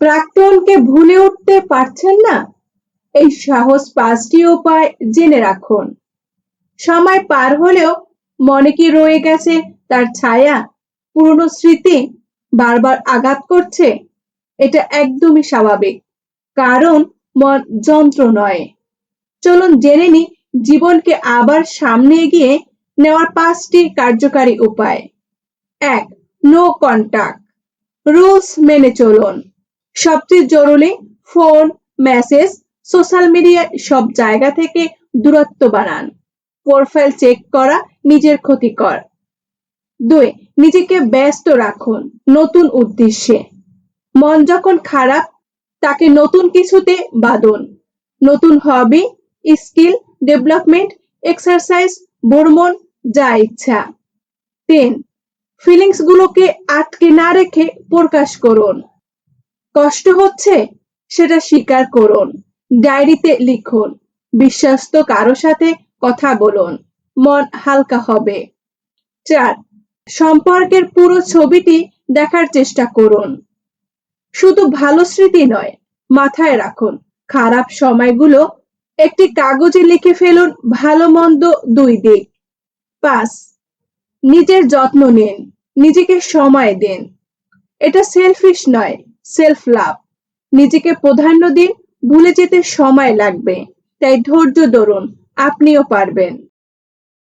প্রাক্তনকে ভুলে উঠতে পারছেন না? এই সাহস পাঁচটি উপায় জেনে রাখুন। সময় পার হলেও মনে কি রয়ে গেছে তার ছায়া, পুরনো স্মৃতি বারবার আঘাত করছে? এটা একদমই স্বাভাবিক, কারণ মন যন্ত্র নয়। চলুন জেনে নি জীবনকে আবার সামনে এগিয়ে নেওয়ার পাঁচটি কার্যকারী উপায়। এক, নো কন্টাক্ট, রুলস মেনে চলুন। সবচেয়ে জরুরি ফোন, মেসেজ, সোশ্যাল মিডিয়া সব জায়গা থেকে দূরত্ব বানান প্রোফাইল চেক করা নিজের ক্ষতিকর দুই, নিজেকে ব্যস্ত রাখুন নতুন উদ্দেশ্যে। মন যখন খারাপ, তাকে নতুন কিছুতে বাঁধুন। নতুন হবি, স্কিল, ডেভেলপমেন্ট, এক্সারসাইজ, ভ্রমণ, যা ইচ্ছা। তিন ফিলিংস গুলোকে আটকে না রেখে প্রকাশ করুন। কষ্ট হচ্ছে? সেটা স্বীকার করুন। ডায়েরিতে লিখুন, বিশ্বস্ত কারও সাথে কথা বলুন, মন হালকা হবে। চার, সম্পর্কের পুরো ছবিটি দেখার চেষ্টা করুন। শুধু ভালো স্মৃতি নয়, মাথায় রাখুন, খারাপ সময়গুলো একটি কাগজে লিখে ফেলুন ভালো মন্দ দুই দিক। পাঁচ, নিজের যত্ন নিন, নিজেকে সময় দিন। এটা সেলফিশ নয় সেলফ লাভ নিজেকে প্রাধান্য দিন ভুলে যেতে সময় লাগবে। তাই ধৈর্য ধরুন আপনিও পারবেন।